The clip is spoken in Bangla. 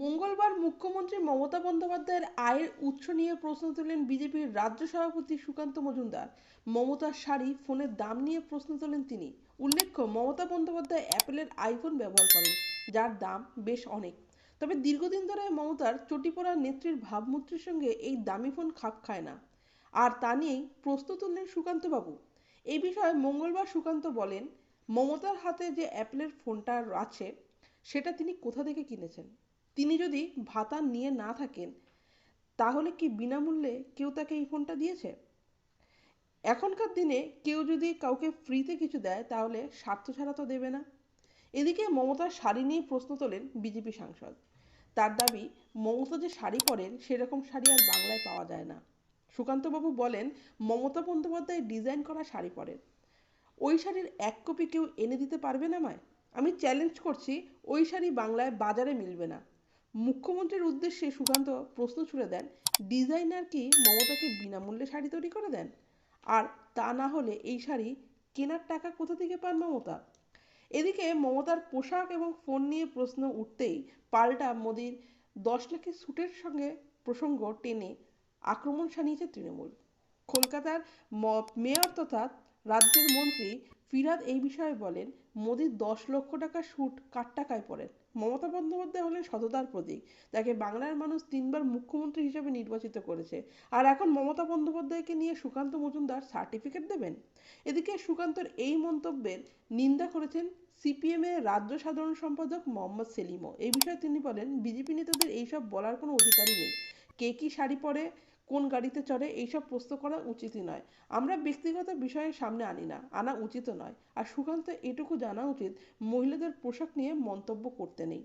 মঙ্গলবার মুখ্যমন্ত্রী মমতা বন্দ্যোপাধ্যায়ের আয়ের উৎস নিয়ে প্রশ্ন তোলেন বিজেপির রাজ্য সভাপতি সুকান্ত মজুমদার। মমতার শাড়ি, ফোনের দাম নিয়ে প্রশ্ন তোলেন তিনি। উল্লেখ্য, মমতা বন্দ্যোপাধ্যায় অ্যাপেলের আইফোন ব্যবহার করেন, যার দাম বেশ অনেক। তবে দীর্ঘদিন ধরে মমতার চটিপড়া নেত্রীর ভাবমূর্তির সঙ্গে এই দামি ফোন খাপ খায় না। আর তা নিয়েই প্রশ্ন তুললেন সুকান্তবাবু। এই বিষয়ে মঙ্গলবার সুকান্ত বলেন, মমতার হাতে যে অ্যাপেলের ফোনটা আছে, সেটা তিনি কোথা থেকে কিনেছেন? তিনি যদি ভাতা নিয়ে না থাকেন, তাহলে কি বিনামূল্যে কেউ তাকে এই ফোনটা দিয়েছে? এখনকার দিনে কেউ যদি কাউকে ফ্রিতে কিছু দেয়, তাহলে স্বার্থ ছাড়া তো দেবে না। এদিকে মমতার শাড়ি নিয়ে প্রশ্ন তোলেন বিজেপি সাংসদ। তার দাবি, মমতা যে শাড়ি পরেন, সেরকম শাড়ি আর বাংলায় পাওয়া যায় না। সুকান্তবাবু বলেন, মমতা বন্দ্যোপাধ্যায় ডিজাইন করা শাড়ি পরেন। ওই শাড়ির এক কপি কেউ এনে দিতে পারবে না আমায়? আমি চ্যালেঞ্জ করছি, ওই শাড়ি বাংলায় বাজারে মিলবে না। মুখ্যমন্ত্রীর উদ্দেশ্যে সুকান্ত প্রশ্ন ছুড়ে দেন, ডিজাইনার কি মমতাকে বিনামূল্যে শাড়ি তৈরি করে দেন? আর তা না হলে এই শাড়ি কেনার টাকা কোথা থেকে পান মমতা? এদিকে মমতার পোশাক এবং ফোন নিয়ে প্রশ্ন উঠতেই পাল্টা মোদির দশ লাখের স্যুটের সঙ্গে প্রসঙ্গ টেনে আক্রমণ শানিয়েছে তৃণমূল। কলকাতার মেয়র তথা রাজ্যের মন্ত্রী ফিরাদ এই বিষয়ে বলেন, মোদির দশ লক্ষ টাকা শ্যুট কার টাকায় পড়েন মমতা বন্দ্যোপাধ্যায় হলেন সততার প্রতীক তাকে বাংলার মানুষ তিনবার মুখ্যমন্ত্রী হিসেবে নির্বাচিত করেছে। আর এখন মমতা বন্দ্যোপাধ্যায়কে নিয়ে সুকান্ত মজুমদার সার্টিফিকেট দেবেন? এদিকে সুকান্তর এই মন্তব্যের নিন্দা করেছেন সিপিএম এর রাজ্য সাধারণ সম্পাদক মোহাম্মদ সেলিমও। এই বিষয়ে তিনি বলেন, বিজেপি নেতাদের এইসব বলার কোনো অধিকারই নেই। কে কি শাড়ি পরে কোন গাড়িতে চড়ে এইসব প্রশ্ন করা উচিতই নয়। আমরা ব্যক্তিগত বিষয়ে সামনে আনি না, আনা উচিতও নয়। আর সুকান্ত এটুকু জানা উচিত, মহিলাদের পোশাক নিয়ে মন্তব্য করতে নেই।